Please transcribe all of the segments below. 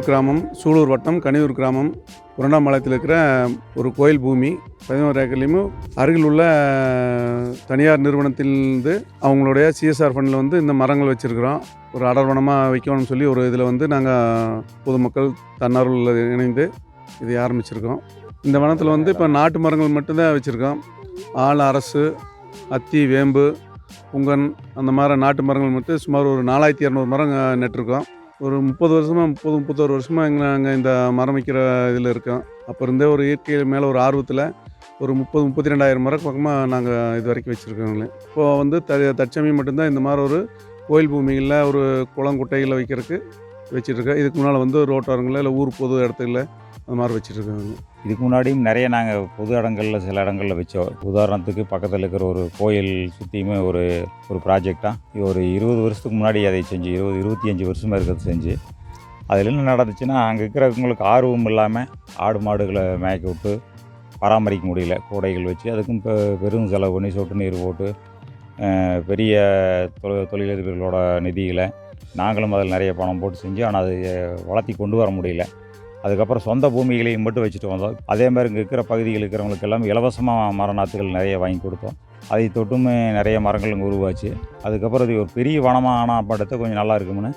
கனியூர் கிராமம் சூலூர் வட்டம் கனியூர் கிராமம். புரண்டாம்பாளையத்தில் இருக்கிற ஒரு கோயில் பூமி பதினோரு ஏக்கர்லேயும் அருகில் உள்ள தனியார் நிறுவனத்திலிருந்து அவங்களுடைய சிஎஸ்ஆர் ஃபண்டில் வந்து இந்த மரங்கள் வச்சுருக்கிறோம். ஒரு அடர்வனமாக வைக்கணும்னு சொல்லி ஒரு இதில் வந்து நாங்கள் பொதுமக்கள் தன்னார்வலில் இணைந்து இதை ஆரம்பிச்சிருக்கோம். இந்த வனத்தில் வந்து இப்போ நாட்டு மரங்கள் மட்டும்தான் வச்சுருக்கோம். ஆள் அரசு அத்தி வேம்பு புங்கன் அந்த மாதிரி நாட்டு மரங்கள் மட்டும் சுமார் ஒரு நாலாயிரத்தி இரநூறு மரம் அஹ், நட்டிருக்கோம். ஒரு முப்பது வருஷமாக முப்பது முப்பத்தோரு வருஷமாக எங்களை நாங்கள் இந்த மரம் வைக்கிற இதில் இருக்கோம். அப்போ இருந்தே ஒரு இயற்கை மேலே ஒரு ஆர்வத்தில் ஒரு முப்பது முப்பத்தி ரெண்டாயிரம் மரம் பக்கமாக நாங்கள் இது வரைக்கும் வச்சுருக்கோங்களே இப்போது வந்து த தற்சமயம் மட்டும்தான் இந்த மாதிரி ஒரு கோயில் பூமிகளில் ஒரு குளம் குட்டைகளில் வைக்கிறதுக்கு வச்சிட்ருக்கோம் இதுக்கு முன்னால் வந்து ரோட்டோரங்களில் இல்லை ஊர் பொது இடத்துல அந்த மாதிரி வச்சுட்ருக்காங்க. இதுக்கு முன்னாடியும் நிறைய நாங்கள் பொது இடங்களில் சில இடங்களில் வச்சோம். உதாரணத்துக்கு பக்கத்தில் இருக்கிற ஒரு கோயில் சுற்றியுமே ஒரு ஒரு ப்ராஜெக்டாக இது ஒரு இருபது வருஷத்துக்கு முன்னாடி அதை செஞ்சு இருபது இருபத்தி அஞ்சு வருஷமாக இருக்கிறது செஞ்சு. அதில் என்ன நடந்துச்சுன்னா அங்கே இருக்கிறவங்களுக்கு ஆர்வம் இல்லாமல் ஆடு மாடுகளை மேய்க்க விட்டு பராமரிக்க முடியல. கூடைகள் வச்சு அதுக்கும் இப்போ பெரும் செலவு பண்ணி சொட்டு நீர் போட்டு பெரிய தொழிலதிபர்களோட நிதியில் நாங்களும் அதில் நிறைய பணம் போட்டு செஞ்சு ஆனால் அதை வளர்த்தி கொண்டு வர முடியல. அதுக்கப்புறம் சொந்த பூமிகளையும் மட்டும் வச்சுட்டு வந்தோம். அதே மாதிரி இங்கே இருக்கிற பகுதியில் இருக்கிறவங்களுக்கு எல்லாம் இலவசமாக மரநாற்றுகள் நிறைய வாங்கி கொடுத்தோம். அதை தொட்டுமே நிறைய மரங்கள் இங்கே உருவாச்சு. அதுக்கப்புறம் இது ஒரு பெரிய வனமாக ஆனால் படத்தை கொஞ்சம் நல்லா இருக்கும்னு.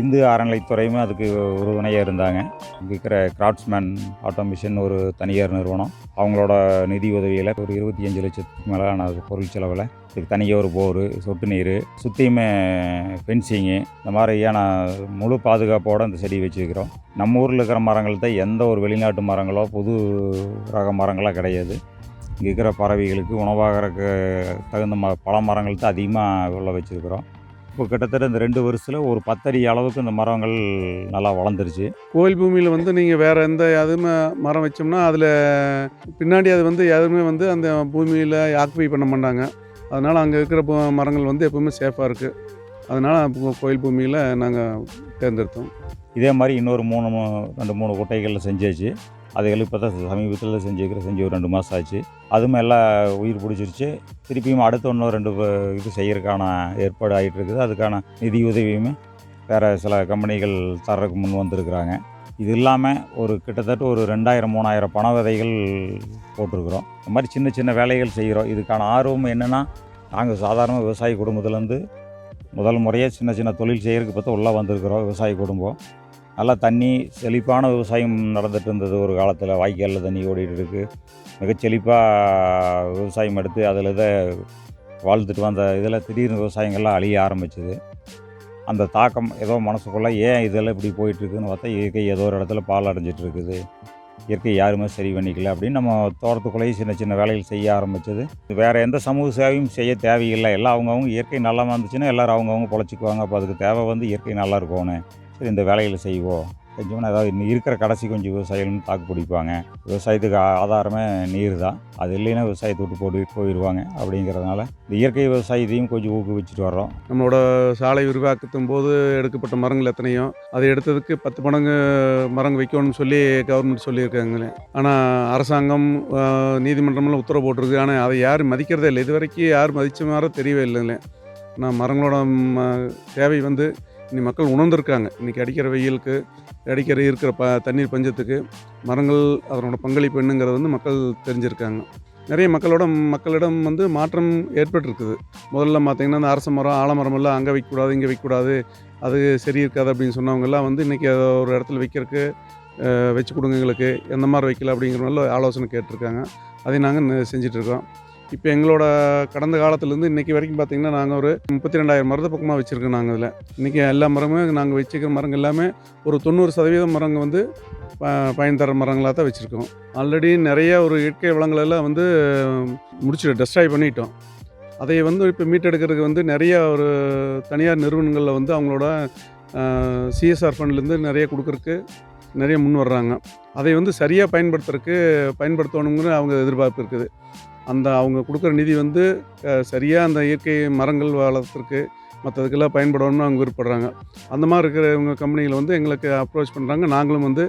இந்து அறநிலைத்துறையுமே அதுக்கு உறுதுணையாக இருந்தாங்க. இங்கே இருக்கிற கிராஃப்ட்ஸ்மேன் ஆட்டோமிஷன் ஒரு தனியார் நிறுவனம். அவங்களோட நிதி உதவியில் ஒரு இருபத்தி அஞ்சு லட்சத்துக்கு மேலான பொருள் செலவில் இதுக்கு தனியாக ஒரு போரு சொட்டு நீர் சுற்றியுமே ஃபென்சிங்கு இந்த மாதிரியான முழு பாதுகாப்போடு அந்த செடி வச்சுருக்கிறோம். நம்ம ஊரில் இருக்கிற மரங்கள்கிட்ட எந்த ஒரு வெளிநாட்டு மரங்களோ புது ரக மரங்களோ கிடையாது. இங்கே இருக்கிற பறவைகளுக்கு உணவாகிறதுக்கு தகுந்த ம பல மரங்கள் தான் அதிகமாக உள்ள வச்சுருக்கிறோம். இப்போ கிட்டத்தட்ட இந்த ரெண்டு வருஷத்தில் ஒரு பத்தடி அளவுக்கு இந்த மரங்கள் நல்லா வளர்ந்துருச்சு. கோயில் பூமியில் வந்து நீங்கள் வேறு எந்த எதுவுமே மரம் வச்சோம்னா அதில் பின்னாடி அது வந்து எதுவுமே வந்து அந்த பூமியில் ஆக்குபை பண்ண மாட்டாங்க. அதனால் அங்கே இருக்கிற மரங்கள் வந்து எப்பவுமே சேஃபாக இருக்குது அதனால் கோயில் பூமியில் நாங்கள் தேர்ந்தெடுத்தோம். இதே மாதிரி இன்னொரு மூணு ரெண்டு மூணு குட்டைகளில் செஞ்சாச்சு. அதுகள் இப்போ தான் சமீபத்தில் செஞ்சுக்கிற செஞ்சு ஒரு ரெண்டு மாதம் ஆச்சு. அதுவும் எல்லாம் உயிர் பிடிச்சிருச்சு. திருப்பியும் அடுத்த ஒன்று ரெண்டு இது செய்யறதுக்கான ஏற்பாடு ஆகிட்டு இருக்குது அதுக்கான நிதி உதவியுமே வேறு சில கம்பெனிகள் தர்றதுக்கு முன் வந்திருக்கிறாங்க. இது இல்லாமல் ஒரு கிட்டத்தட்ட ஒரு ரெண்டாயிரம் மூணாயிரம் பண விதைகள் போட்டிருக்கிறோம். இந்த மாதிரி சின்ன சின்ன வேலைகள் செய்கிறோம் இதுக்கான ஆர்வம் என்னென்னா நாங்கள் சாதாரண விவசாய குடும்பத்துலேருந்து முதல் முறையாக சின்ன சின்ன தொழில் செய்கிறதுக்கு பார்த்தா உள்ளே வந்திருக்கிறோம். விவசாய குடும்பம். நல்லா தண்ணி செழிப்பான விவசாயம் நடந்துட்டு இருந்தது ஒரு காலத்தில். வாய்க்காலில் தண்ணி ஓடிட்டு இருக்கு மிகச் செழிப்பாக விவசாயம் எடுத்து அதில் இதை வாழ்ந்துட்டு வந்த இதில் திடீர்னு விவசாயங்கள்லாம் அழிய ஆரம்பிச்சது. அந்த தாக்கம் ஏதோ மனசுக்குள்ளே ஏன் இதெல்லாம் இப்படி போயிட்டுருக்குன்னு பார்த்தா இயற்கை ஏதோ ஒரு இடத்துல பால் அடைஞ்சிட்டு இருக்குது இயற்கை யாருமே சரி பண்ணிக்கல அப்படின்னு நம்ம தோட்டத்துக்குள்ளேயே சின்ன சின்ன வேலைகள் செய்ய ஆரம்பிச்சது. வேறு எந்த சமூக சேவையும் செய்ய தேவையில்லை. எல்லாம் அவங்கவுங்க இயற்கை நல்லா வந்துச்சுன்னா எல்லோரும் அவங்கவுங்க பொழைச்சிக்குவாங்க. அப்போ அதுக்கு தேவை வந்து இயற்கை நல்லா இருக்கணும் சரி இந்த வேலைகளை செய்வோம் செஞ்சோம்னா அதாவது இன்னும் இருக்கிற கடைசி கொஞ்சம் விவசாயிகளும் தாக்கு பிடிப்பாங்க. விவசாயத்துக்கு ஆதாரமே நீர் தான். அது இல்லைன்னா விவசாயத்தை விட்டு போட்டு போயிடுவாங்க அப்படிங்கிறதுனால இந்த இயற்கை விவசாயத்தையும் கொஞ்சம் ஊக்குவிச்சுட்டு வர்றோம். நம்மளோட சாலை விரிவாக்கத்தும் போது எடுக்கப்பட்ட மரங்கள் எத்தனையோ அதை எடுத்ததுக்கு பத்து மடங்கு மரங்கள் வைக்கணும்னு சொல்லி கவர்மெண்ட் சொல்லியிருக்காங்களே. ஆனால் அரசாங்கம் நீதிமன்றமெல்லாம் நீதிமன்றம்லாம் உத்தரவு போட்டிருக்கு. ஆனால் அதை யாரும் மதிக்கிறதே இல்லை. இது வரைக்கும் யார் மதித்த மாதிரி தெரியவே இல்லைங்களே. ஆனால் மரங்களோட ம- தேவை வந்து இன்னி மக்கள் உணர்ந்திருக்காங்க. இன்றைக்கி அடிக்கிற வெயிலுக்கு அடிக்கிற இருக்கிற ப தண்ணீர் பஞ்சத்துக்கு மரங்கள் அதனோட பங்களிப்பு என்னங்கிறது வந்து மக்கள் தெரிஞ்சிருக்காங்க. நிறைய மக்களோட மக்களிடம் வந்து மாற்றம் ஏற்பட்டிருக்குது. முதல்ல பார்த்தீங்கன்னா இந்த அரச மரம் ஆலமரம் எல்லாம் அங்கே வைக்கக்கூடாது இங்கே வைக்கக்கூடாது அது சரி இருக்காது அப்படின்னு சொன்னவங்கெல்லாம் வந்து இன்றைக்கி ஒரு இடத்துல வைக்கிறதுக்கு வச்சு கொடுங்க எங்களுக்கு எந்த மாதிரி வைக்கல அப்படிங்கிற மாதிரி ஆலோசனை கேட்டிருக்காங்க. அதை நாங்கள் செஞ்சிட்ருக்கோம் இப்போ எங்களோட கடந்த காலத்துலேருந்து இன்றைக்கி வரைக்கும் பார்த்திங்கன்னா நாங்கள் ஒரு முப்பத்தி ரெண்டாயிரம் மரத்தை பக்கமாக வச்சுருக்கோம் நாங்கள் இதில். இன்றைக்கி எல்லா மரமும் நாங்கள் வச்சுக்கிற மரங்கள் எல்லாமே ஒரு தொண்ணூறு சதவீதம் மரங்கள் வந்து ப- பயன் தர மரங்களாக தான் வச்சுருக்கோம். ஆல்ரெடி நிறைய ஒரு இயற்கை வளங்களெல்லாம் வந்து முடிச்சுட்டு டெஸ்ட்ராய் பண்ணிட்டோம். அதை வந்து இப்போ மீட்டெடுக்கிறதுக்கு வந்து நிறைய ஒரு தனியார் நிறுவனங்களில் வந்து அவங்களோட சிஎஸ்ஆர் ஃபண்ட்லேருந்து நிறைய கொடுக்குறக்கு நிறைய முன் வர்றாங்க. அதை வந்து சரியாக பயன்படுத்துறதுக்கு பயன்படுத்தணுங்கிற அவங்க எதிர்பார்ப்பு இருக்குது. அந்த அவங்க கொடுக்குற நிதி வந்து சரியாக அந்த இயற்கை மரங்கள் வளர்த்துறதுக்கு மற்றதுக்கெல்லாம் பயன்படணும்னு அவங்க விருப்பப்படுறாங்க. அந்த மாதிரி இருக்கிறவங்க கம்பெனிகள் வந்து எங்களுக்கு அப்ரோச் பண்ணுறாங்க நாங்களும் வந்து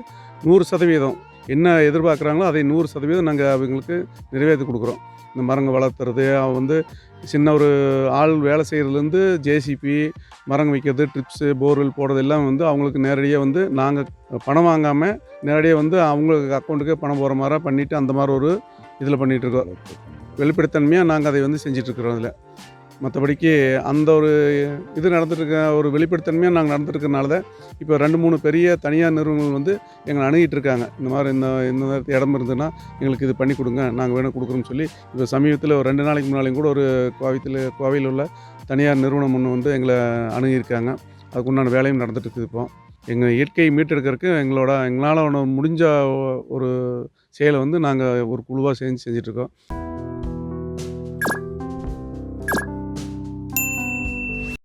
நூறு சதவீதம் என்ன எதிர்பார்க்குறாங்களோ அதை நூறு சதவீதம் நாங்கள் அவங்களுக்கு நிறைவேற்றி கொடுக்குறோம். இந்த மரங்கள் வளர்த்துறது அவன் வந்து சின்ன ஒரு ஆள் வேலை செய்கிறதுலேருந்து ஜேசிபி மரங்க வைக்கிறது ட்ரிப்ஸு போர்வெல் போடுறது எல்லாம் வந்து அவங்களுக்கு நேரடியாக வந்து நாங்கள் பணம் வாங்காமல் நேரடியாக வந்து அவங்களுக்கு அக்கௌண்ட்டுக்கே பணம் போகிற மாதிரி பண்ணிவிட்டு அந்த மாதிரி ஒரு இதில் பண்ணிகிட்ருக்கோம் வெளிப்படைத்தன்மையாக நாங்கள் அதை வந்து செஞ்சிட்ருக்குறோம் அதில் மற்றபடிக்கு அந்த ஒரு இது நடந்துட்டுருக்க ஒரு வெளிப்படைத்தன்மையாக நாங்கள் நடந்துட்டுருக்கனால தான் இப்போ ரெண்டு மூணு பெரிய தனியார் நிறுவனங்கள் வந்து எங்களை அணுகிட்டு இருக்காங்க இந்த மாதிரி இந்த இந்த இடம் இருந்ததுன்னா எங்களுக்கு இது பண்ணி கொடுங்க நாங்கள் வேணும் கொடுக்குறோம்னு சொல்லி இப்போ சமீபத்தில் ஒரு ரெண்டு நாளைக்கு முன்னாலையும் கூட ஒரு கோவையில் கோவையில் உள்ள தனியார் நிறுவனம் ஒன்று வந்து எங்களை அணுகியிருக்காங்க. அதுக்கு உண்டான வேலையும் நடந்துட்டு இருக்குது இப்போ. எங்கள் இயற்கையை மீட்டெடுக்கிறதுக்கு எங்களோட எங்களால் ஒன்று முடிஞ்ச ஒரு செயலை வந்து நாங்கள் ஒரு குழுவாக சேர்ந்து செஞ்சிட்ருக்கோம்